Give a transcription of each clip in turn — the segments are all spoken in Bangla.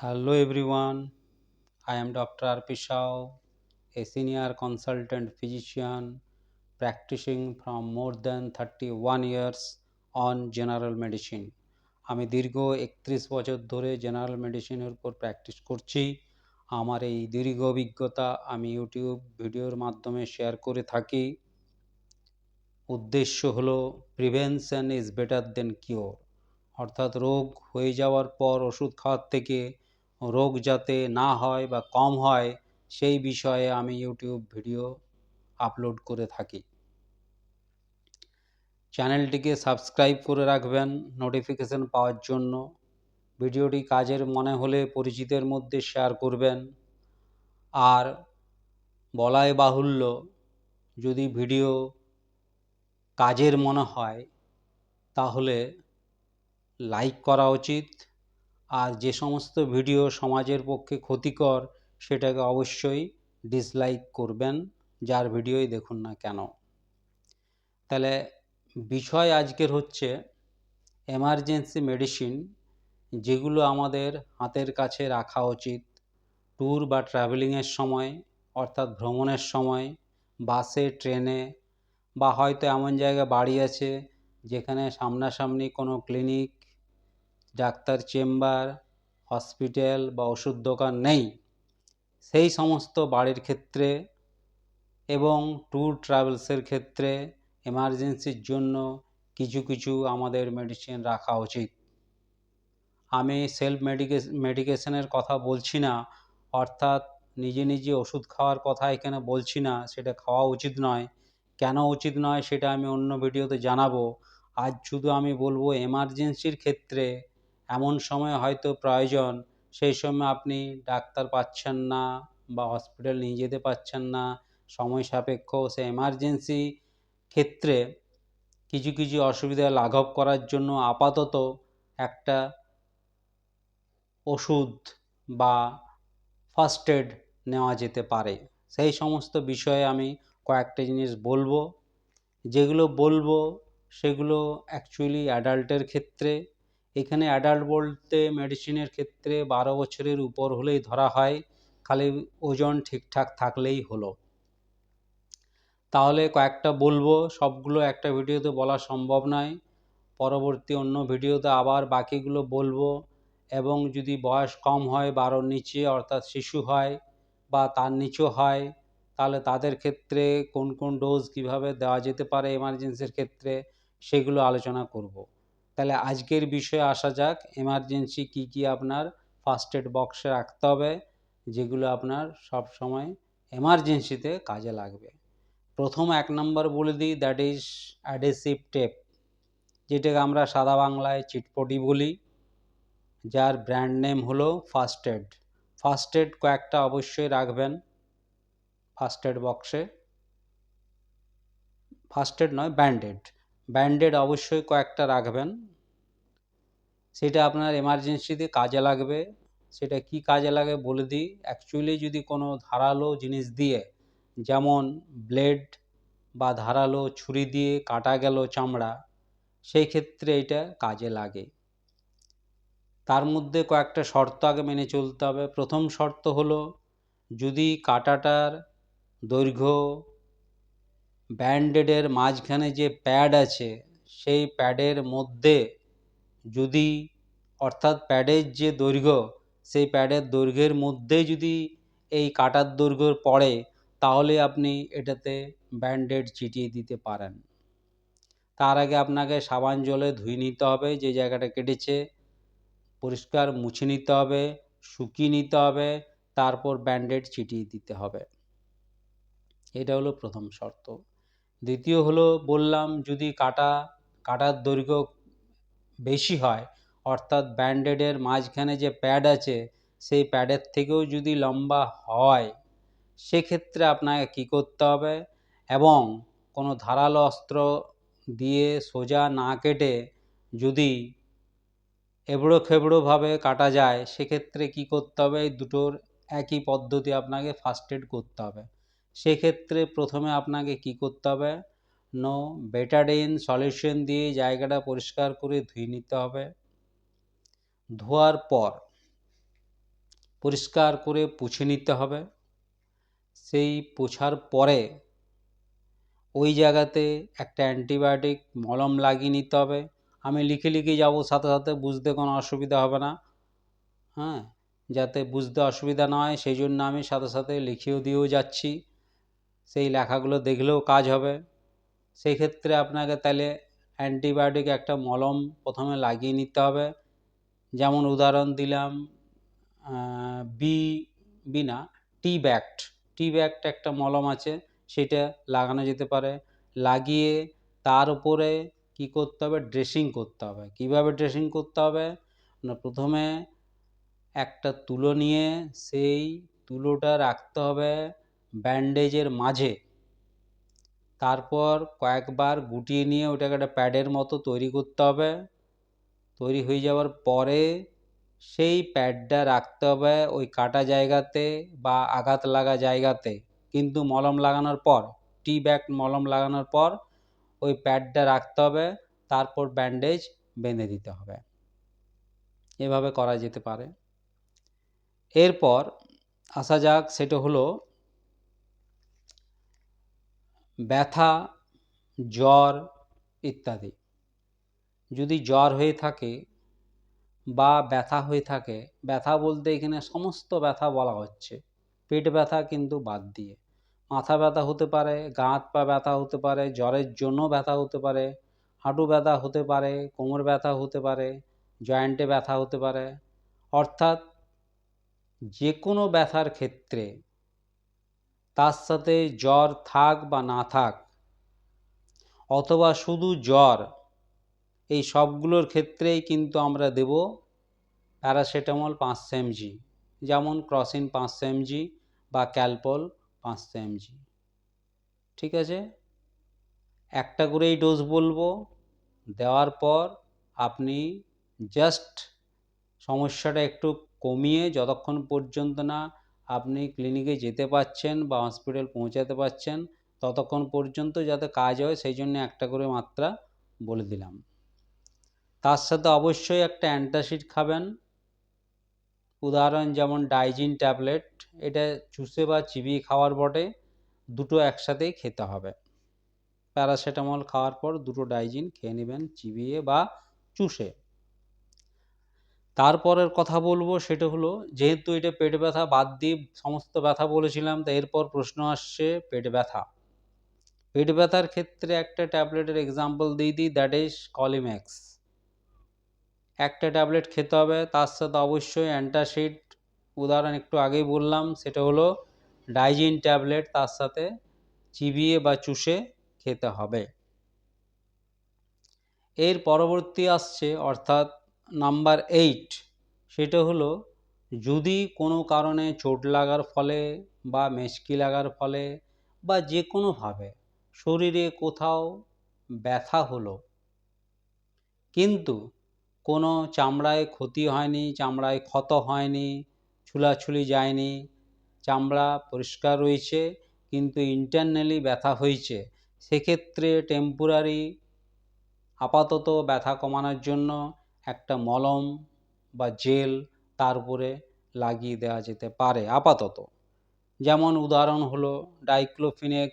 Hello everyone, I am Dr. R.P. Shao, a senior consultant physician practicing from more than 31 years on general medicine. আমি দীর্ঘ একত্রিশ বছর ধরে জেনারেল মেডিসিনের উপর প্র্যাকটিস করছি আমার এই দীর্ঘ অভিজ্ঞতা আমি ইউটিউব ভিডিওর মাধ্যমে শেয়ার করে থাকি উদ্দেশ্য হলো prevention is better than cure অর্থাৎ রোগ হয়ে যাওয়ার পর ওষুধ খাওয়ার থেকে রোগ যাতে না হয় বা কম হয়, সেই বিষয়ে আমি ইউটিউব ভিডিও আপলোড করে থাকি। চ্যানেলটিকে সাবস্ক্রাইব করে রাখবেন নোটিফিকেশন পাওয়ার জন্য। ভিডিওটি কাজের মনে হলে পরিচিতের মধ্যে শেয়ার করবেন। আর বলাই বাহুল্য, যদি ভিডিও কাজের মনে হয়, তাহলে লাইক করা উচিত। আর যে সমস্ত ভিডিও সমাজের পক্ষে ক্ষতিকর, সেটাকে অবশ্যই ডিসলাইক করবেন, যার ভিডিওই দেখুন না কেন। তাহলে বিষয় আজকের হচ্ছে এমার্জেন্সি মেডিসিন যেগুলো আমাদের হাতের কাছে রাখা উচিত। ট্যুর বা ট্রাভেলিংয়ের সময়, অর্থাৎ ভ্রমণের সময় বাসে ট্রেনে বা হয়তো এমন জায়গায় বাড়ি আছে, যেখানে সামনাসামনি কোনো ক্লিনিক ডাক্তার চেম্বার, হসপিটাল বা ওষুধ দোকান নেই। সেই সমস্ত বাড়ির ক্ষেত্রে এবং ট্যুর ট্রাভেলসের ক্ষেত্রে এমার্জেন্সির জন্য কিছু কিছু আমাদের মেডিসিন রাখা উচিত। আমি সেলফ মেডিকেশ মেডিকেশনের কথা বলছি না, অর্থাৎ নিজে নিজে ওষুধ খাওয়ার কথা এখানে বলছি না, সেটা খাওয়া উচিত নয়। কেন উচিত নয় সেটা আমি অন্য ভিডিওতে জানাব। আজ শুধু আমি বলব, এমার্জেন্সির ক্ষেত্রে এমন সময় হয়তো প্রয়োজন। সেই সময় আপনি ডাক্তার পাচ্ছেন না বা হসপিটাল নিয়ে যেতে পারছেন না। সময় সাপেক্ষ সে এমার্জেন্সি ক্ষেত্রে কিছু কিছু অসুবিধা লাঘব করার জন্য আপাতত একটা ওষুধ বা ফার্স্ট এড নেওয়া যেতে পারে। সেই সমস্ত বিষয়ে আমি কয়েকটা জিনিস বলব। যেগুলো বলব সেগুলো অ্যাকচুয়ালি অ্যাডাল্টের ক্ষেত্রে এখানে অ্যাডাল্ট বলতে মেডিসিনের ক্ষেত্রে বারো বছরের উপর হলেই ধরা হয়, খালি ওজন ঠিকঠাক থাকলেই হলো তাহলে কয়েকটা বলব, সবগুলো একটা ভিডিওতে বলা সম্ভব নয় পরবর্তী অন্য ভিডিওতে আবার বাকিগুলো বলব এবং যদি বয়স কম হয় বারোর নিচে অর্থাৎ শিশু হয় বা তার নিচেও হয়, তাহলে তাদের ক্ষেত্রে কোন কোন ডোজ কীভাবে দেওয়া যেতে পারে এমার্জেন্সির ক্ষেত্রে সেগুলো আলোচনা করব। তাহলে আজকের বিষয়ে আসা যাক এমার্জেন্সি কি কি আপনার ফার্স্ট এড বক্সে রাখতে হবে, যেগুলো আপনার সব সময় এমার্জেন্সিতে কাজে লাগবে। প্রথম এক নম্বর বলে দিই দ্যাট ইজ অ্যাডেসিভ টেপ যেটাকে আমরা সাদা বাংলায় চিটপটি বলি, যার ব্র্যান্ড নেম হলো ফার্স্ট এড ফার্স্ট এড কয়েকটা অবশ্যই রাখবেন ফার্স্ট এড বক্সে ফার্স্ট এড নয় ব্যান্ডেড ব্যান্ডেড অবশ্যই কয়েকটা রাখবেন। সেটা আপনার এমার্জেন্সিতে কাজে লাগবে। সেটা কি কাজে লাগে বলে দিই। অ্যাকচুয়ালি যদি কোনো ধারালো জিনিস দিয়ে, যেমন ব্লেড বা ধারালো ছুরি দিয়ে কাটা গেল চামড়া, সেই ক্ষেত্রে এটা কাজে লাগে। তার মধ্যে কয়েকটা শর্ত আগে মেনে চলতে হবে। প্রথম শর্ত হলো, যদি কাটাটার দৈর্ঘ্য ব্যান্ডেডের মাঝখানে যে প্যাড আছে, সেই প্যাডের মধ্যে যদি, অর্থাৎ প্যাডের যে দৈর্ঘ্য, সেই প্যাডের দৈর্ঘ্যের মধ্যে যদি এই কাটার দৈর্ঘ্য পড়ে, তাহলে আপনি এটাতে ব্যান্ডেড চিটিয়ে দিতে পারেন। তার আগে আপনাকে সাবান জলে ধুয়ে নিতে হবে, যে জায়গাটা কেটেছে, পরিষ্কার মুছে নিতে হবে, শুকিয়ে নিতে হবে, তারপর ব্যান্ডেড ছিটিয়ে দিতে হবে। এটা হলো প্রথম শর্ত। দ্বিতীয় হলো বললাম যদি কাটা, কাটার দৈর্ঘ্য বেশি হয়, অর্থাৎ ব্যান্ডেডের মাঝখানে যে প্যাড আছে, সেই প্যাডের থেকেও যদি লম্বা হয়, সেক্ষেত্রে আপনাকে কী করতে হবে? এবং কোনো ধারালো অস্ত্র দিয়ে সোজা না কেটে যদি এবড়ো খেবড়োভাবে কাটা যায়, সেক্ষেত্রে কী করতে হবে? এই দুটোর একই পদ্ধতি আপনাকে ফার্স্ট এড করতে হবে। সেক্ষেত্রে প্রথমে আপনাকে কি করতে হবে? নো বেটাডিন সলিউশন দিয়ে জায়গাটা পরিষ্কার করে ধুয়ে নিতে হবে। ধোয়ার পর পরিষ্কার করে পুছে নিতে হবে। সেই পোছার পরে ওই জায়গাতে একটা অ্যান্টিবায়োটিক মলম লাগিয়ে নিতে হবে। আমি লিখে লিখে যাব, সাথে সাথে বুঝতে কোনো অসুবিধা হবে না। হ্যাঁ যাতে বুঝতে অসুবিধা না হয়, সেই জন্য আমি সাথে সাথে লিখেও দিয়েও যাচ্ছি। সেই লেখাগুলো দেখলেও কাজ হবে। সেই ক্ষেত্রে আপনাকে তাহলে অ্যান্টিবায়োটিক একটা মলম প্রথমে লাগিয়ে নিতে হবে। যেমন উদাহরণ দিলাম বি বি না টি ব্যাক্ট টি ব্যাক্ট একটা মলম আছে, সেটা লাগানো যেতে পারে। লাগিয়ে তার উপরে কি করতে হবে? ড্রেসিং করতে হবে। কীভাবে ড্রেসিং করতে হবে? না, প্রথমে একটা তুলো নিয়ে সেই তুলোটা রাখতে হবে। ব্যান্ডেজের মাঝে। তারপর কয়েকবার গুটিয়ে নিয়ে ওটাকে একটা প্যাডের মতো তৈরি করতে হবে। তৈরি হয়ে যাওয়ার পরে সেই প্যাডটা রাখতে হবে ওই কাটা জায়গাতে বা আঘাত লাগা জায়গাতে। কিন্তু মলম লাগানোর পর টি ব্যাগ মলম লাগানোর পর ওই প্যাডটা রাখতে হবে, তারপর ব্যান্ডেজ বেঁধে দিতে হবে। এভাবে করা যেতে পারে। এরপর আসা যাক, সেটা হলো ব্যথা, জ্বর ইত্যাদি। যদি জ্বর হয়ে থাকে বা ব্যথা হয়ে থাকে, ব্যথা বলতে এখানে সমস্ত ব্যথা বলা হচ্ছে। পেট ব্যথা কিন্তু বাদ দিয়ে। মাথা ব্যথা হতে পারে গা হাত পা ব্যথা হতে পারে, জ্বরের জন্য ব্যথা হতে পারে, হাঁটু ব্যথা হতে পারে, কোমর ব্যথা হতে পারে, জয়েন্টে ব্যথা হতে পারে। অর্থাৎ যে কোনো ব্যথার ক্ষেত্রে তার সাথে জ্বর থাক বা না থাক, অথবা শুধু জ্বর, এই সবগুলোর ক্ষেত্রেই কিন্তু আমরা দেব প্যারাসিটামল পাঁচশো এমজি যেমন ক্রসিন পাঁচশো এমজি বা ক্যালপল পাঁচশো এমজি ঠিক আছে? একটা করেই ডোজ বলব। দেওয়ার পর আপনি জাস্ট সমস্যাটা একটু কমিয়ে, যতক্ষণ পর্যন্ত না আপনি ক্লিনিকে যেতে পারছেন বা হসপিটাল পৌঁছাতে পারছেন ততক্ষণ পর্যন্ত যাতে কাজ হয়, সেই জন্য একটা করে মাত্রা বলে দিলাম। তার সাথে অবশ্যই একটা অ্যান্টাসিড খাবেন। উদাহরণ যেমন ডাইজিন ট্যাবলেট এটা চুষে বা চিবিয়ে খাওয়ার বটে, দুটো একসাথেই খেতে হবে। প্যারাসিটামল খাওয়ার পর দুটো ডাইজিন খেয়ে নেবেন, চিবিয়ে বা চুষে। তারপরের কথা বলব সেটা হলো, যেহেতু এটা পেট ব্যথা বাদ দিয়ে সমস্ত ব্যথা বলেছিলাম, তা এরপর প্রশ্ন আসছে পেট ব্যথা। পেট ব্যথার ক্ষেত্রে একটা ট্যাবলেটের এক্সাম্পল দিয়ে দিই দ্যাট ইজ কলিম্যাক্স একটা ট্যাবলেট খেতে হবে, তার সাথে অবশ্যই অ্যান্টাসিড উদাহরণ একটু আগেই বললাম, সেটা হলো ডাইজিন ট্যাবলেট, তার সাথে চিবিয়ে বা চুষে খেতে হবে। এর পরবর্তী আসছে, অর্থাৎ নাম্বার এইট, সেটা হলো যদি কোনো কারণে চোট লাগার ফলে বা মেশকি লাগার ফলে বা যে কোনোভাবে শরীরে কোথাও ব্যথা হলো, কিন্তু কোনো চামড়ায় ক্ষতি হয়নি, চামড়ায় ক্ষত হয়নি, ছুলাছুলি যায়নি, চামড়া পরিষ্কার রয়েছে, কিন্তু ইন্টারনালি ব্যথা হয়েছে, সেক্ষেত্রে টেম্পোরারি আপাতত ব্যথা কমানোর জন্য একটা মলম বা জেল তার উপরে লাগিয়ে দেওয়া যেতে পারে আপাতত। যেমন উদাহরণ হলো ডাইক্লোফিনেক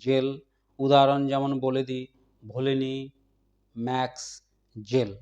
জেল, উদাহরণ যেমন বলে দিই, ভোলিনি ম্যাক্স জেল।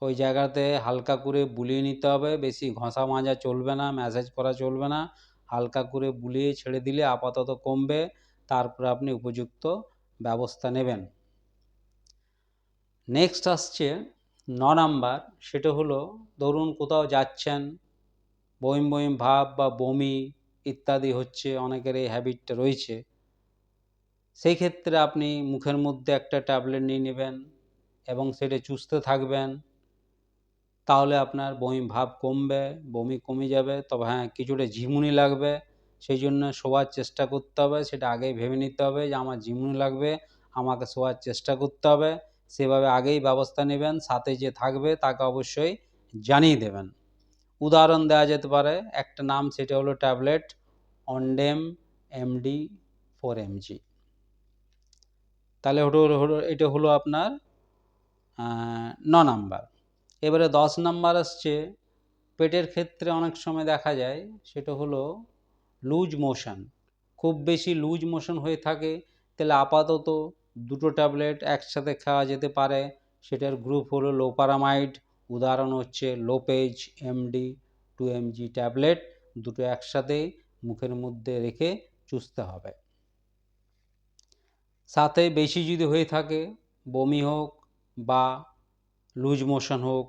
ওই জায়গাতে হালকা করে বুলিয়ে নিতে হবে, বেশি ঘষা মাজা চলবে না, ম্যাসাজ করা চলবে না, হালকা করে বুলিয়ে ছেড়ে দিলে আপাতত কমবে, তারপরে আপনি উপযুক্ত ব্যবস্থা নেবেন। নেক্সট আসছে ন নাম্বার, সেটা হলো, ধরুন কোথাও যাচ্ছেন, বইম বইম ভাব বা বমি ইত্যাদি হচ্ছে, অনেকের এই হ্যাবিটটা রয়েছে, সেই ক্ষেত্রে আপনি মুখের মধ্যে একটা ট্যাবলেট নিয়ে নেবেন এবং সেটা চুষতে থাকবেন, তাহলে আপনার বমি ভাব কমবে, বমি কমে যাবে, তবে হ্যাঁ কিছুটা ঝিমুনি লাগবে, সেই জন্য শোয়ার চেষ্টা করতে হবে, সেটা আগেই ভেবে নিতে হবে যে আমার ঝিমুনি লাগবে, আমাকে শোয়ার চেষ্টা করতে হবে সেভাবে আগেই ব্যবস্থা নেবেন, সাথে যে থাকবে তাকে অবশ্যই জানিয়ে দেবেন। উদাহরণ দেওয়া যেতে পারে, একটা নাম সেটা হলো tablet Ondem MD four mg. তাহলে হলো এটা হলো আপনার ন নাম্বার। এবারে দশ নাম্বার আসছে, পেটের ক্ষেত্রে অনেক সময় দেখা যায়, সেটা হলো লুজ মোশন। খুব বেশি লুজ মোশন হয়ে থাকে, তাহলে আপাতত দুটো ট্যাবলেট একসাথে খাওয়া যেতে পারে। সেটার গ্রুপ হলো লোপারামাইড উদাহরণ হচ্ছে Lopez MD two mg tablet দুটো একসাথে মুখের মধ্যে রেখে চুষতে হবে। সাথে বেশি যদি হয়ে থাকে, বমি হোক বা লুজ মোশন হোক,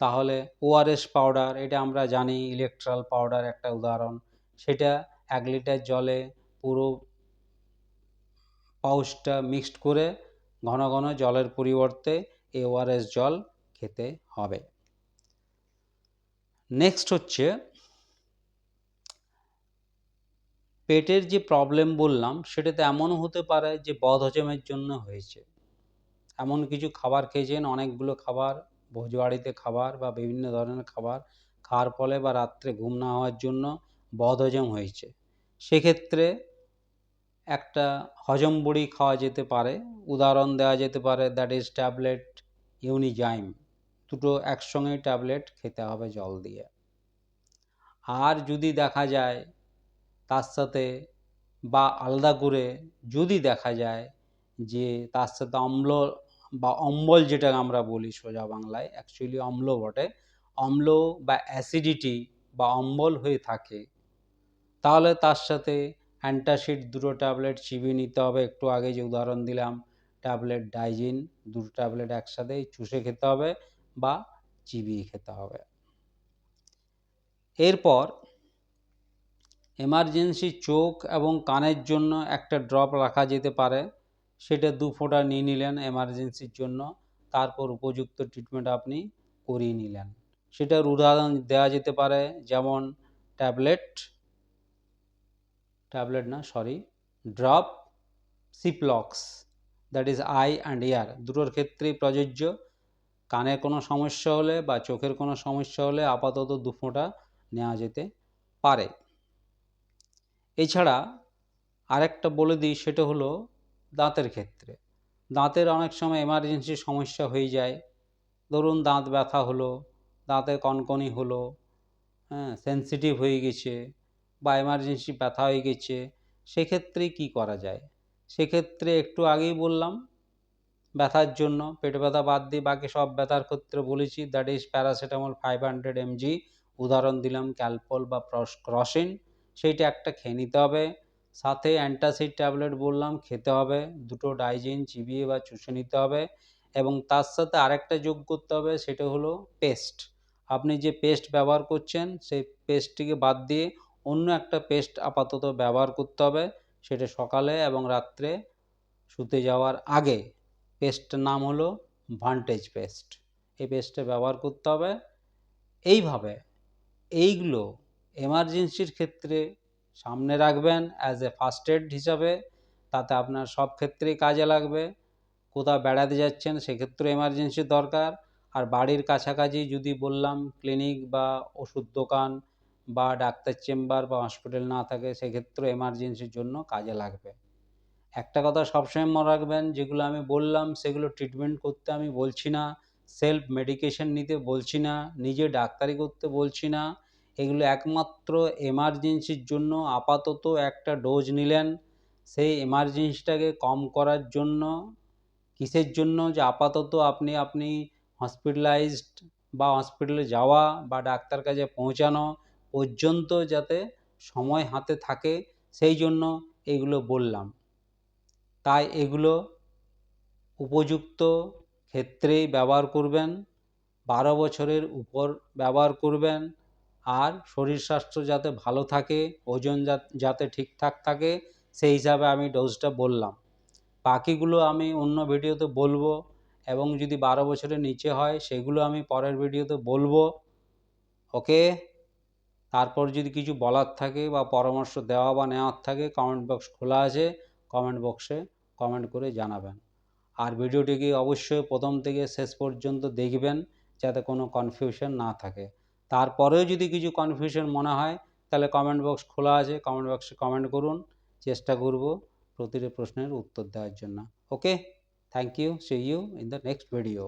তাহলে ওআরএস পাউডার এটা আমরা জানি ইলেকট্রাল পাউডার একটা উদাহরণ। সেটা এক লিটার জলে পুরো পাউচটা মিক্সড করে ঘন ঘন জলের পরিবর্তে এ ওআরএস জল খেতে হবে। নেক্সট হচ্ছে পেটের যে প্রবলেম বললাম, সেটাতে এমনও হতে পারে যে বদহজমের জন্য হয়েছে। এমন কিছু খাবার খেয়েছেন, অনেকগুলো খাবার, ভোজবাড়িতে খাবার বা বিভিন্ন ধরনের খাবার, খাওয়ার ফলে বা রাত্রে ঘুম না হওয়ার জন্য বদহজম হয়েছে। সেক্ষেত্রে একটা হজম বড়ি খাওয়া যেতে পারে, উদাহরণ দেওয়া যেতে পারে দ্যাট ইজ ট্যাবলেট ইউনিজাইম দুটো একসঙ্গে ট্যাবলেট খেতে হবে জল দিয়ে। আর যদি দেখা যায়, তার সাথে বা আলাদা করে যদি দেখা যায় যে তার সাথে অম্ল বা অম্বল যেটা আমরা বলি সোজা বাংলায় অ্যাকচুয়ালি অম্ল বটে, অম্ল বা অ্যাসিডিটি বা অম্বল হয়ে থাকে, তাহলে তার সাথে অ্যান্টাসিড দুটো ট্যাবলেট চিবিয়ে নিতে হবে। একটু আগে যে উদাহরণ দিলাম, ট্যাবলেট ডাইজিন, দুটো ট্যাবলেট একসাথে চুষে খেতে হবে বা চিবিয়ে খেতে হবে। এরপর এমার্জেন্সি চোখ এবং কানের জন্য একটা ড্রপ রাখা যেতে পারে। সেটা দু ফোঁটা নিয়ে নিলেন এমার্জেন্সির জন্য। তারপর উপযুক্ত ট্রিটমেন্ট আপনি করিয়ে নিলেন। সেটার উদাহরণ দেওয়া যেতে পারে, যেমন ট্যাবলেট ট্যাবলেট না sorry drop Ciplox that is eye and ear দুটোর ক্ষেত্রেই প্রযোজ্য। কানের কোনো সমস্যা হলে বা চোখের কোনো সমস্যা হলে আপাতত দু ফোঁটা নেওয়া যেতে পারে। এছাড়া আরেকটা বলে দিই, সেটা হলো দাঁতের ক্ষেত্রে। দাঁতের অনেক সময় এমার্জেন্সি সমস্যা হয়ে যায়। ধরুন দাঁত ব্যথা হলো দাঁতে কনকনি হলো হ্যাঁ সেন্সিটিভ হয়ে গেছে বা এমার্জেন্সি ব্যথা হয়ে গেছে, সেক্ষেত্রে কি করা যায়? সেক্ষেত্রে একটু আগেই বললাম, ব্যথার জন্য পেট ব্যথা বাদ দিয়ে বাকি সব ব্যথার ক্ষেত্রে বলেছি that is paracetamol five hundred mg উদাহরণ দিলাম ক্যালপল বা ক্রসিন সেইটা একটা খেয়ে নিতে হবে। সাথে অ্যান্টাসিড ট্যাবলেট বললাম, খেতে হবে, দুটো ডাইজিন চিবিয়ে বা চুষে নিতে হবে। এবং তার সাথে আরেকটা যোগ করতে হবে, সেটা হলো পেস্ট আপনি যে পেস্ট ব্যবহার করছেন, সেই পেস্টটিকে বাদ দিয়ে অন্য একটা পেস্ট আপাতত ব্যবহার করতে হবে। সেটা সকালে এবং রাত্রে শুতে যাওয়ার আগে পেস্টটার নাম হলো ভান্টেজ পেস্ট এই পেস্টটা ব্যবহার করতে হবে। এইভাবে এইগুলো এমার্জেন্সির ক্ষেত্রে সামনে রাখবেন অ্যাজ এ ফার্স্ট এড হিসাবে। তাতে আপনার সব ক্ষেত্রেই কাজে লাগবে। কোথাও বেড়াতে যাচ্ছেন সেক্ষেত্রে এমার্জেন্সি দরকার। আর বাড়ির কাছাকাছি যদি বললাম ক্লিনিক বা ওষুধ দোকান বা ডাক্তার চেম্বার বা হসপিটাল না থাকে, সেক্ষেত্রে এমার্জেন্সির জন্য কাজে লাগবে। একটা কথা সবসময় মনে রাখবেন, যেগুলো আমি বললাম, সেগুলো ট্রিটমেন্ট করতে আমি বলছি না সেলফ মেডিকেশন নিতে বলছি না, নিজে ডাক্তারি করতে বলছি না, এগুলো একমাত্র এমার্জেন্সির জন্য আপাতত একটা ডোজ নিলেন। সেই এমার্জেন্সিটাকে কম করার জন্য, কিসের জন্য? যে আপাতত আপনি আপনি হসপিটালাইজড বা হসপিটালে যাওয়া বা ডাক্তার কাছে পৌঁছানো পর্যন্ত যাতে সময় হাতে থাকে, সেই জন্য এগুলো বললাম। তাই এগুলো উপযুক্ত ক্ষেত্রেই ব্যবহার করবেন, বারো বছরের উপর ব্যবহার করবেন, আর শরীর স্বাস্থ্য যাতে ভালো থাকে, ওজন যাতে ঠিকঠাক থাকে, সেই হিসাবে আমি ডোজটা বললাম। বাকিগুলো আমি অন্য ভিডিওতে বলব, এবং যদি বারো বছরের নিচে হয়, সেগুলো আমি পরের ভিডিওতে বলব। ওকে? তারপর যদি কিছু বলার থাকে বা পরামর্শ দেওয়া বা নেওয়ার থাকে কমেন্ট বক্স খোলা আছে কমেন্ট বক্সে কমেন্ট করে জানাবেন। আর ভিডিওটিকে অবশ্যই প্রথম থেকে শেষ পর্যন্ত দেখবেন, যাতে কোনো কনফিউশন না থাকে। তারপরেও যদি কিছু কনফিউশন মনে হয়, তাহলে কমেন্ট বক্স খোলা আছে কমেন্ট বক্সে কমেন্ট করুন। চেষ্টা করব প্রতিটি প্রশ্নের উত্তর দেওয়ার জন্য। Okay thank you see you in the next video